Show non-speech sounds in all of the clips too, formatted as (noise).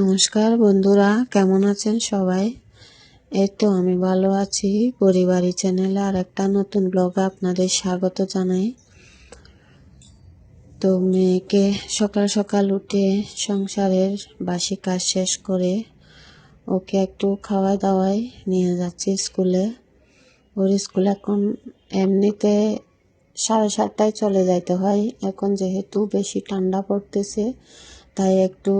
নমস্কার বন্ধুরা, কেমন আছেন সবাই? এই তো আমি ভালো আছি। পরিবারী চ্যানেলে আর একটা নতুন ব্লগে আপনাদের স্বাগত জানাই। তো মেয়েকে সকাল সকাল উঠে সংসারের বাসি কাজ শেষ করে ওকে একটু খাওয়া দাওয়াই নিয়ে যাচ্ছি স্কুলে। ওর স্কুল এখন এমনিতে সাড়ে সাতটায় চলে যাইতে হয়। এখন যেহেতু বেশি ঠান্ডা পড়তেছে, তাই একটু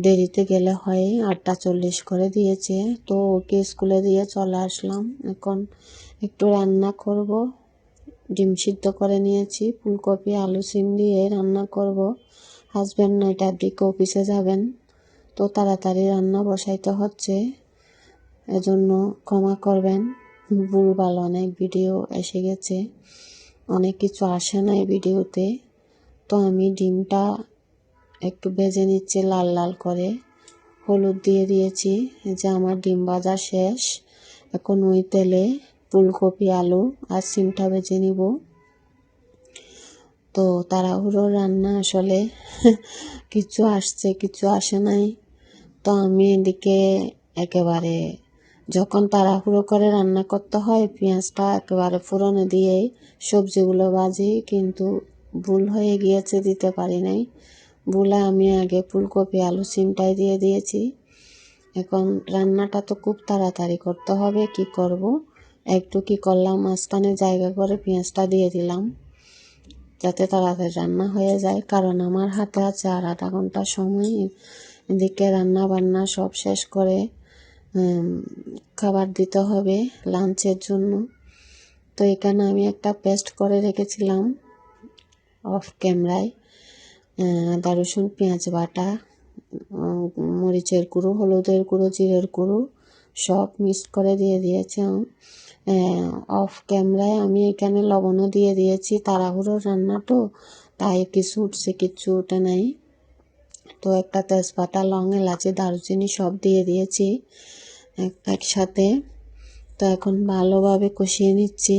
দেরিতে গেলে হয়, আটটা চল্লিশ করে দিয়েছে। তো ওকে স্কুলে দিয়ে চলে আসলাম। এখন একটু রান্না করব। ডিম সিদ্ধ করে নিয়েছি, ফুলকপি, আলু সিম দিয়ে রান্না করব। হাজব্যান্ড নয়টার দিকে অফিসে যাবেন, তো তাড়াতাড়ি রান্না বসাইতে হচ্ছে। এজন্য ক্ষমা করবেন। ভুলভাল অনেক ভিডিও এসে গেছে, অনেক কিছু আসে না এই ভিডিওতে। তো আমি ডিমটা একটু ভেজে নিচ্ছি, লাল লাল করে। হলুদ দিয়ে দিয়েছি যে আমার ডিম ভাজা শেষ। এখন ওই তেলে ফুলকপি, আলু আর সিমটা ভেজে নিব। তো তাড়াহুড়ো রান্না আসলে (laughs) কিছু আসছে, কিছু আসে নাই। তো আমি এদিকে একেবারে যখন তাড়াহুড়ো করে রান্না করতে হয়, পেঁয়াজটা একেবারে ফোড়নে দিয়ে সবজিগুলো ভাজি, কিন্তু ভুল হয়ে গিয়েছে, দিতে পারি নাই। ভুলে আমি আগে ফুলকপি, আলু, সিমটাই দিয়ে দিয়েছি। এখন রান্নাটা তো খুব তাড়াতাড়ি করতে হবে, কি করব? একটু কি করলাম, মাঝখানে জায়গা করে পেঁয়াজটা দিয়ে দিলাম, যাতে তাড়াতাড়ি রান্না হয়ে যায়। কারণ আমার হাতে আছে আর আধা ঘণ্টা সময়। এদিকে রান্না বান্না সব শেষ করে খাবার দিতে হবে লাঞ্চের জন্য। তো এখানে আমি একটা পেস্ট করে রেখেছিলাম, অফ ক্যামেরায়। আদা রসুন, পেঁয়াজ বাটা মরিচের গুঁড়ো, হলুদের গুঁড়ো, জিরের গুঁড়ো সব মিক্স করে দিয়ে দিয়েছি অফ ক্যামেরায় আমি এখানে লবণও দিয়ে দিয়েছি, তাড়াহুড়ো রান্না তো, তাই কিছু উঠছে কিছু উঠে নাই। তো একটা তেজপাতা, লং, এলাচি, দারুচিনি সব দিয়ে দিয়েছি একসাথে। তো এখন ভালোভাবে কষিয়ে নিচ্ছি।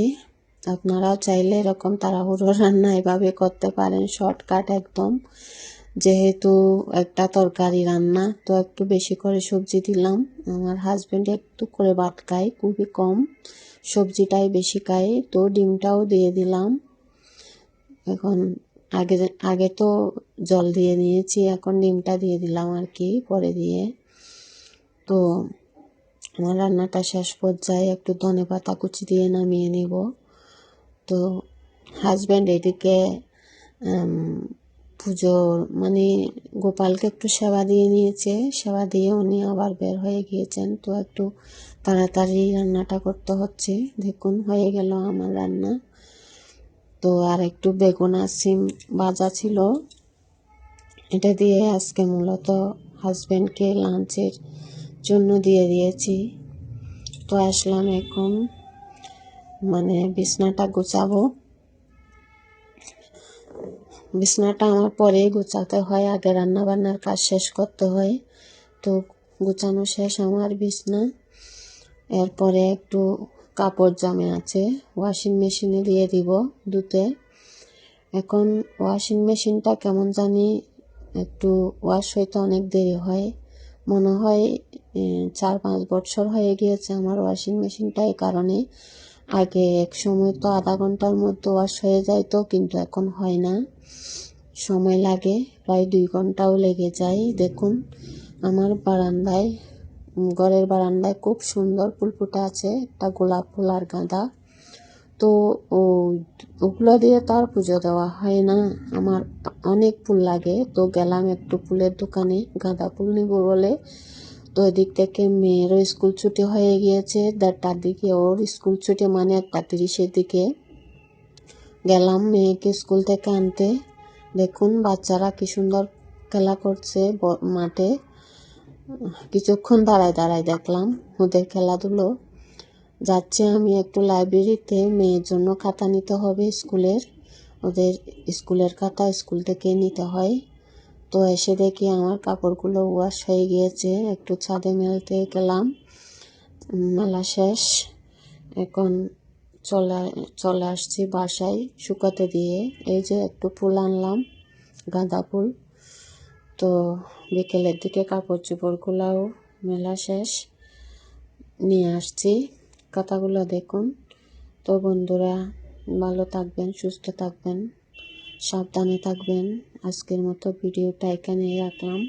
আপনারাও চাইলে এরকম তাড়াহুড়ো রান্না এভাবে করতে পারেন শর্টকাট একদম। যেহেতু একটা তরকারি রান্না, তো একটু বেশি করে সবজি দিলাম। আমার হাজব্যান্ড একটু করে ভাত খায়, খুবই কম। সবজিটাই বেশি খায়, তো ডিমটাও দিয়ে দিলাম। এখন আগে আগে তো জল দিয়ে নিয়েছি, এখন ডিমটা দিয়ে দিলাম আর কি পরে দিয়ে। তো আমার রান্নাটা শেষ পর্যায়ে একটু ধনে পাতা কুচি দিয়ে নামিয়ে নিব। তো হাজব্যান্ড এদিকে পুজোর মানে গোপালকে একটু সেবা দিয়ে নিয়েছে। সেবা দিয়ে উনি আবার বের হয়ে গিয়েছেন। তো একটু তাড়াতাড়ি রান্নাটা করতে হচ্ছে। দেখুন, হয়ে গেল আমার রান্না। তো আর একটু বেগুন আর সিম ভাজা ছিল। এটা দিয়ে আজকে মূলত হাজব্যান্ডকে লাঞ্চের জন্য দিয়ে দিয়েছি। তো আসলাম এখন। মানে বিছনাটা গুছাবো। বিছনাটা আমার পরেই গুছাতে হয়, আগে রান্না বান্নার কাজ শেষ করতে হয়। তো গুছানো শেষ আমার বিছনা। এরপরে একটু কাপড় জামে আছে ওয়াশিং মেশিনে দিয়ে দিব দুতে এখন ওয়াশিং মেশিনটা কেমন জানি একটু ওয়াশ হইতে অনেক দেরি হয়। মনে হয় চার পাঁচ বছর হয়ে গিয়েছে আমার ওয়াশিং মেশিনটা এই কারণে। আগে এক সময় তো আধা ঘণ্টার মধ্যে ওয়াশ হয়ে যাইতো, কিন্তু এখন হয় না। সময় লাগে, প্রায় দুই ঘন্টাও লেগে যায়। দেখুন, আমার বারান্দায়, ঘরের বারান্দায় খুব সুন্দর ফুল ফুটে আছে একটা গোলাপ ফুল আর গাঁদা। তো ওগুলো দিয়ে তো আর পুজো দেওয়া হয় না। আমার অনেক ফুল লাগে, তো গেলাম একটু ফুলের দোকানে, গাঁদা ফুল নিব বলে। তো এদিক থেকে মেয়েরও স্কুল ছুটি হয়ে গিয়েছে। দেড়টার দিকে ওর স্কুল ছুটি মানে একটা তিরিশের দিকে। গেলাম মেয়েকে স্কুল থেকে আনতে। দেখুন, বাচ্চারা কি সুন্দর খেলা করছে মাঠে। কিছুক্ষণ দাঁড়ায় দাঁড়ায় দেখলাম ওদের খেলাধুলো। যাচ্ছে আমি একটু লাইব্রেরিতে, মেয়ের জন্য খাতা নিতে হবে স্কুলের। ওদের স্কুলের খাতা স্কুল থেকে নিতে হয়। তো এসে দেখি আমার কাপড়গুলো ওয়াশ হয়ে গিয়েছে। একটু ছাদে মেলতে গেলাম। মেলা শেষ। এখন চলে চলে আসছি বাসায় শুকাতে দিয়ে। এই যে একটু ফুল আনলাম, গাঁদা ফুল। তো বিকেলের দিকে কাপড় চোপড়গুলাও মেলা শেষ। নিয়ে আসছি। কথাগুলো দেখুন। তো বন্ধুরা, ভালো থাকবেন, সুস্থ থাকবেন। সাবধানে থাকবেন। আজকের মতো ভিডিওটা এখানেই রাখলাম।